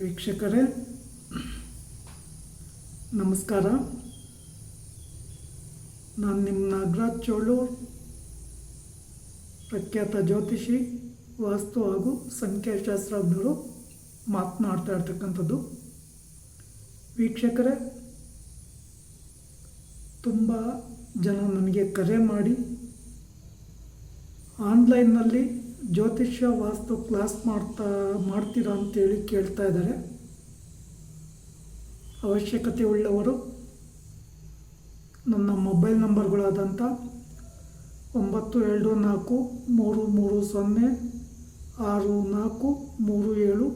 ವೀಕ್ಷಕರೇ, ನಮಸ್ಕಾರ. ನಾನು ನಿಮ್ಮ ನಾಗರಾಜ್ ಚೋಳೂರ್ ಪ್ರಖ್ಯಾತ ಜ್ಯೋತಿಷಿ, ವಾಸ್ತು ಹಾಗೂ ಸಂಖ್ಯಾಶಾಸ್ತ್ರಜ್ಞರು ಮಾತನಾಡ್ತಾ ಇರ್ತಕ್ಕಂಥದ್ದು. ವೀಕ್ಷಕರೇ, ತುಂಬ ಜನ ನನಗೆ ಕರೆ ಮಾಡಿ ಆನ್ಲೈನ್ನಲ್ಲಿ ಜ್ಯೋತಿಷ್ಯ ವಾಸ್ತು ಕ್ಲಾಸ್ ಮಾಡ್ತಾ, ಮಾಡ್ತೀರಾ ಅಂತೇಳಿ ಕೇಳ್ತಾ ಇದ್ದಾರೆ. ಅವಶ್ಯಕತೆ ಉಳ್ಳವರು ನನ್ನ ಮೊಬೈಲ್ ನಂಬರ್ಗಳಾದಂಥ ಒಂಬತ್ತು ಎರಡು ನಾಲ್ಕು ಮೂರು ಮೂರು ಸೊನ್ನೆ ಆರು ನಾಲ್ಕು ಮೂರು ಏಳು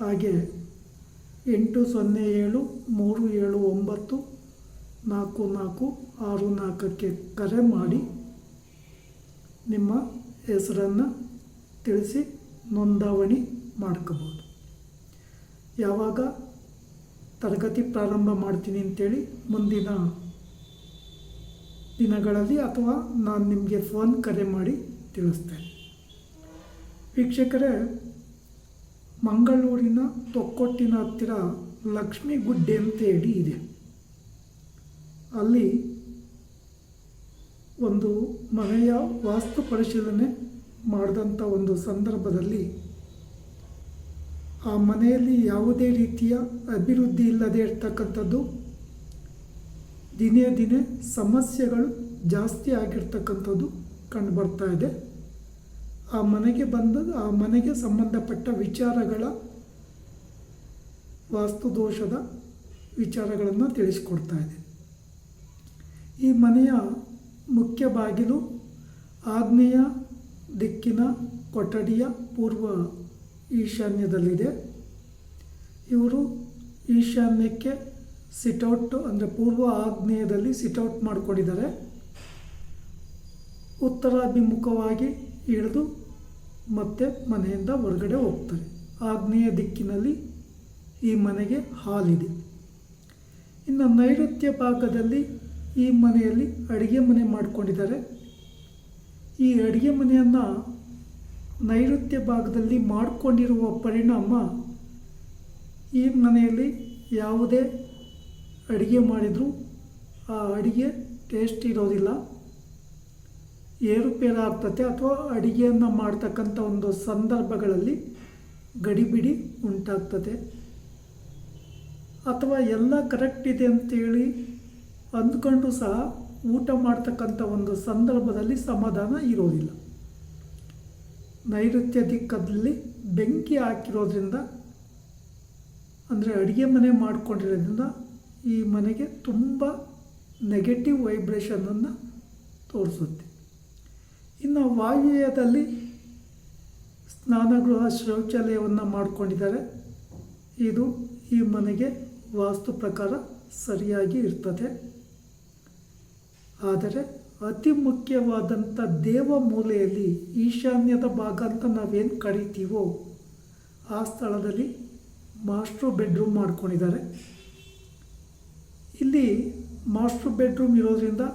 ಹಾಗೆ ಎಂಟು ಸೊನ್ನೆ ಏಳು ಮೂರು ಏಳು ಒಂಬತ್ತು ನಾಲ್ಕು ನಾಲ್ಕು ಆರು ನಾಲ್ಕಕ್ಕೆ ಕರೆ ಮಾಡಿ ನಿಮ್ಮ ಹೆಸರನ್ನು ತಿಳಿಸಿ ನೋಂದಾವಣಿ ಮಾಡ್ಕೋಬೋದು. ಯಾವಾಗ ತರಗತಿ ಪ್ರಾರಂಭ ಮಾಡ್ತೀನಿ ಅಂತೇಳಿ ಮುಂದಿನ ದಿನಗಳಲ್ಲಿ ಅಥವಾ ನಾನು ನಿಮಗೆ ಫೋನ್ ಕರೆ ಮಾಡಿ ತಿಳಿಸ್ತೇನೆ. ವೀಕ್ಷಕರೇ, ಮಂಗಳೂರಿನ ತೊಕ್ಕೊಟ್ಟಿನ ಹತ್ತಿರ ಲಕ್ಷ್ಮೀ ಗುಡ್ಡೆ ಅಂತೇಳಿ ಇದೆ. ಅಲ್ಲಿ ಒಂದು ಮನೆಯ ವಾಸ್ತು ಪರಿಶೀಲನೆ ಮಾಡಿದಂಥ ಒಂದು ಸಂದರ್ಭದಲ್ಲಿ ಆ ಮನೆಯಲ್ಲಿ ಯಾವುದೇ ರೀತಿಯ ಅಭಿವೃದ್ಧಿ ಇಲ್ಲದೆ ಇರ್ತಕ್ಕಂಥದ್ದು, ದಿನೇ ದಿನೇ ಸಮಸ್ಯೆಗಳು ಜಾಸ್ತಿ ಆಗಿರ್ತಕ್ಕಂಥದ್ದು ಕಂಡುಬರ್ತಾ ಇದೆ. ಆ ಮನೆಗೆ ಬಂದ, ಆ ಮನೆಗೆ ಸಂಬಂಧಪಟ್ಟ ವಿಚಾರಗಳ ವಾಸ್ತು ದೋಷದ ವಿಚಾರಗಳನ್ನು ತಿಳಿಸ್ಕೊಡ್ತಾ ಇದೆ. ಈ ಮನೆಯ ಮುಖ್ಯ ಬಾಗಿಲು, ಆಗ್ನೇಯ ದಿಕ್ಕಿನ ಕೊಠಡಿಯ ಪೂರ್ವ ಈಶಾನ್ಯದಲ್ಲಿದೆ. ಇವರು ಈಶಾನ್ಯಕ್ಕೆ ಸಿಟೌಟ್ ಅಂದರೆ ಪೂರ್ವ ಆಗ್ನೇಯದಲ್ಲಿ ಸಿಟೌಟ್ ಮಾಡಿಕೊಂಡಿದ್ದಾರೆ. ಉತ್ತರಾಭಿಮುಖವಾಗಿ ಇಳಿದು ಮತ್ತೆ ಮನೆಯಿಂದ ಹೊರಗಡೆ ಹೋಗ್ತಾರೆ. ಆಗ್ನೇಯ ದಿಕ್ಕಿನಲ್ಲಿ ಈ ಮನೆಗೆ ಹಾಲಿದೆ. ಇನ್ನು ನೈಋತ್ಯ ಭಾಗದಲ್ಲಿ ಈ ಮನೆಯಲ್ಲಿ ಅಡುಗೆ ಮನೆ ಮಾಡಿಕೊಂಡಿದ್ದಾರೆ. ಈ ಅಡುಗೆ ಮನೆಯನ್ನು ನೈಋತ್ಯ ಭಾಗದಲ್ಲಿ ಮಾಡಿಕೊಂಡಿರುವ ಪರಿಣಾಮ ಈ ಮನೆಯಲ್ಲಿ ಯಾವುದೇ ಅಡುಗೆ ಮಾಡಿದರೂ ಆ ಅಡುಗೆ ಟೇಸ್ಟ್ ಇರೋದಿಲ್ಲ. ಏರುಪೇರು ಆಗ್ತತೆ ಅಥವಾ ಅಡುಗೆಯನ್ನು ಮಾಡ್ತಕ್ಕಂಥ ಒಂದು ಸಂದರ್ಭಗಳಲ್ಲಿ ಗಡಿಬಿಡಿ ಉಂಟಾಗ್ತದೆ ಅಥವಾ ಎಲ್ಲ ಕರೆಕ್ಟ್ ಇದೆ ಅಂತೇಳಿ ಅಂದ್ಕೊಂಡು ಸಹ ಊಟ ಮಾಡ್ತಕ್ಕಂಥ ಒಂದು ಸಂದರ್ಭದಲ್ಲಿ ಸಮಾಧಾನ ಇರೋದಿಲ್ಲ. ನೈಋತ್ಯ ದಿಕ್ಕದಲ್ಲಿ ಬೆಂಕಿ ಹಾಕಿರೋದ್ರಿಂದ, ಅಂದರೆ ಅಡುಗೆ ಮನೆ ಮಾಡಿಕೊಂಡಿರೋದ್ರಿಂದ ಈ ಮನೆಗೆ ತುಂಬ ನೆಗೆಟಿವ್ ವೈಬ್ರೇಷನನ್ನು ತೋರಿಸುತ್ತೆ. ಇನ್ನು ವಾಯುವ್ಯದಲ್ಲಿ ಸ್ನಾನಗೃಹ ಶೌಚಾಲಯವನ್ನು ಮಾಡಿಕೊಂಡಿದ್ದಾರೆ. ಇದು ಈ ಮನೆಗೆ ವಾಸ್ತು ಪ್ರಕಾರ ಸರಿಯಾಗಿ ಇರ್ತದೆ. ಆದರೆ ಅತಿ ಮುಖ್ಯವಾದಂಥ ದೇವ ಮೂಲೆಯಲ್ಲಿ ಈಶಾನ್ಯದ ಭಾಗ ಅಂತ ನಾವೇನು ಕರಿತೀವೋ ಆ ಸ್ಥಳದಲ್ಲಿ ಮಾಸ್ಟ್ರು ಬೆಡ್ರೂಮ್ ಮಾಡ್ಕೊಂಡಿದ್ದಾರೆ. ಇಲ್ಲಿ ಮಾಸ್ಟ್ರು ಬೆಡ್ರೂಮ್ ಇರೋದ್ರಿಂದ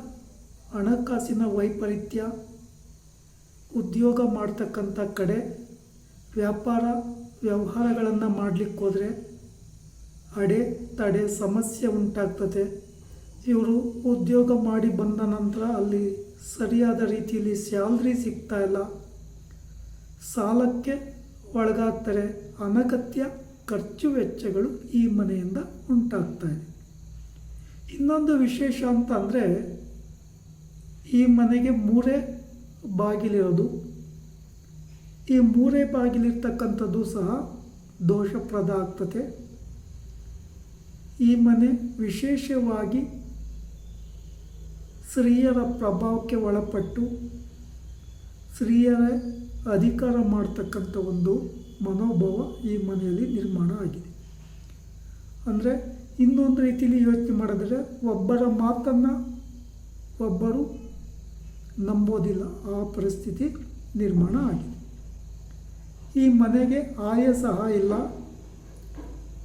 ಹಣಕಾಸಿನ ವೈಪರೀತ್ಯ, ಉದ್ಯೋಗ ಮಾಡ್ತಕ್ಕಂಥ ಕಡೆ, ವ್ಯಾಪಾರ ವ್ಯವಹಾರಗಳನ್ನು ಮಾಡಲಿಕ್ಕೆ ಹೋದರೆ ಅಡೆ ತಡೆ ಸಮಸ್ಯೆ ಉಂಟಾಗ್ತದೆ. ಇವರು ಉದ್ಯೋಗ ಮಾಡಿ ಬಂದ ನಂತರ ಅಲ್ಲಿ ಸರಿಯಾದ ರೀತಿಯಲ್ಲಿ ಸ್ಯಾಲ್ರಿ ಸಿಗ್ತಾ ಇಲ್ಲ. ಸಾಲಕ್ಕೆ ಒಳಗಾಗ್ತಾರೆ ಅನಗತ್ಯ ಖರ್ಚು ವೆಚ್ಚಗಳು ಈ ಮನೆಯಿಂದ ಉಂಟಾಗ್ತಾ ಇದೆ. ಇನ್ನೊಂದು ವಿಶೇಷ ಅಂತ ಅಂದರೆ ಈ ಮನೆಗೆ ಮೂರೇ ಬಾಗಿಲಿರೋದು. ಈ ಮೂರೇ ಬಾಗಿಲಿರ್ತಕ್ಕಂಥದ್ದು ಸಹ ದೋಷಪ್ರದ ಆಗ್ತದೆ ಈ ಮನೆ ವಿಶೇಷವಾಗಿ ಸ್ತ್ರೀಯರ ಪ್ರಭಾವಕ್ಕೆ ಒಳಪಟ್ಟು ಸ್ತ್ರೀಯರೇ ಅಧಿಕಾರ ಮಾಡ್ತಕ್ಕಂಥ ಒಂದು ಮನೋಭಾವ ಈ ಮನೆಯಲ್ಲಿ ನಿರ್ಮಾಣ ಆಗಿದೆ. ಅಂದರೆ ಇನ್ನೊಂದು ರೀತಿಯಲ್ಲಿ ಯೋಚನೆ ಮಾಡಿದ್ರೆ ಒಬ್ಬರ ಮಾತನ್ನು ಒಬ್ಬರು ನಂಬೋದಿಲ್ಲ, ಆ ಪರಿಸ್ಥಿತಿ ನಿರ್ಮಾಣ ಆಗಿದೆ. ಈ ಮನೆಗೆ ಆಯ ಸಹ ಇಲ್ಲ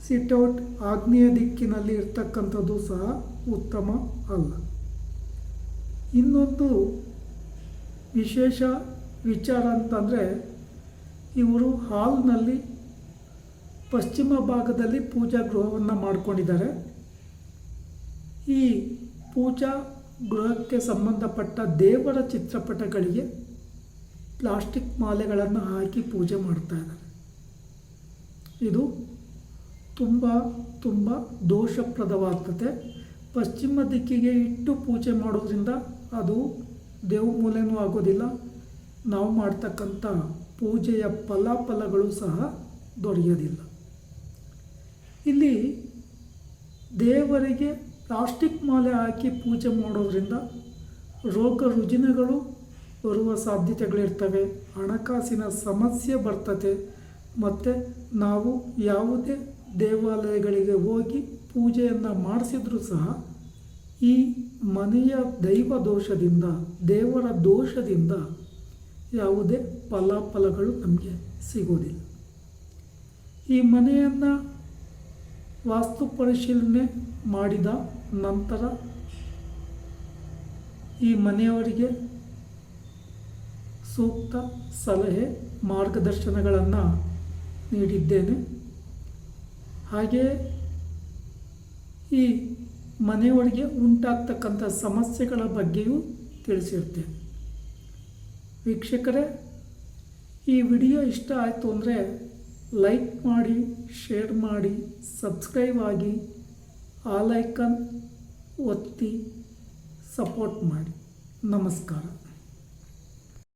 ಸಿಟೌಟ್ ಆಗ್ನೇಯ ದಿಕ್ಕಿನಲ್ಲಿ ಇರ್ತಕ್ಕಂಥದ್ದು ಸಹ ಉತ್ತಮ ಅಲ್ಲ. ಇನ್ನೊಂದು ವಿಶೇಷ ವಿಚಾರ ಅಂತಂದರೆ ಇವರು ಹಾಲ್ನಲ್ಲಿ ಪಶ್ಚಿಮ ಭಾಗದಲ್ಲಿ ಪೂಜಾ ಗೃಹವನ್ನು ಮಾಡ್ಕೊಂಡಿದ್ದಾರೆ. ಈ ಪೂಜಾ ಗೃಹಕ್ಕೆ ಸಂಬಂಧಪಟ್ಟ ದೇವರ ಚಿತ್ರಪಟಗಳಿಗೆ ಪ್ಲಾಸ್ಟಿಕ್ ಮಾಲೆಗಳನ್ನು ಹಾಕಿ ಪೂಜೆ ಮಾಡ್ತಾ ಇದ್ದಾರೆ. ಇದು ತುಂಬ ತುಂಬ ದೋಷಪ್ರದವಾಗ್ತದೆ. ಪಶ್ಚಿಮ ದಿಕ್ಕಿಗೆ ಇಟ್ಟು ಪೂಜೆ ಮಾಡೋದ್ರಿಂದ ಅದು ದೇವಮೂಲೆನೂ ಆಗೋದಿಲ್ಲ. ನಾವು ಮಾಡ್ತಕ್ಕಂಥ ಪೂಜೆಯ ಫಲಾಫಲಗಳು ಸಹ ದೊರೆಯೋದಿಲ್ಲ. ಇಲ್ಲಿ ದೇವರಿಗೆ ಪ್ಲಾಸ್ಟಿಕ್ ಮಾಲೆ ಹಾಕಿ ಪೂಜೆ ಮಾಡೋದ್ರಿಂದ ರೋಗ ರುಜಿನಗಳು ಬರುವ ಸಾಧ್ಯತೆಗಳಿರ್ತವೆ. ಹಣಕಾಸಿನ ಸಮಸ್ಯೆ ಬರ್ತದೆ. ಮತ್ತು ನಾವು ಯಾವುದೇ ದೇವಾಲಯಗಳಿಗೆ ಹೋಗಿ ಪೂಜೆಯನ್ನು ಮಾಡಿಸಿದ್ರೂ ಸಹ ಈ ಮನೆಯ ದೈವ ದೋಷದಿಂದ, ದೇವರ ದೋಷದಿಂದ ಯಾವುದೇ ಫಲಾಫಲಗಳು ನಮಗೆ ಸಿಗೋದಿಲ್ಲ. ಈ ಮನೆಯನ್ನು ವಾಸ್ತು ಪರಿಶೀಲನೆ ಮಾಡಿದ ನಂತರ ಈ ಮನೆಯವರಿಗೆ ಸೂಕ್ತ ಸಲಹೆ, ಮಾರ್ಗದರ್ಶನಗಳನ್ನು ನೀಡಿದ್ದೇನೆ. ಹಾಗೆಯೇ ಈ ಮನೆಯೊಳಗೆ ಉಂಟಾಗ್ತಕ್ಕಂಥ ಸಮಸ್ಯೆಗಳ ಬಗ್ಗೆಯೂ ತಿಳಿಸಿರ್ತೇನೆ ವೀಕ್ಷಕರೇ, ಈ ವಿಡಿಯೋ ಇಷ್ಟ ಆಯಿತು ಅಂದರೆ ಲೈಕ್ ಮಾಡಿ, ಶೇರ್ ಮಾಡಿ, ಸಬ್ಸ್ಕ್ರೈಬ್ ಆಗಿ, ಆ ಲೈಕನ್ ಒತ್ತಿ ಸಪೋರ್ಟ್ ಮಾಡಿ. ನಮಸ್ಕಾರ.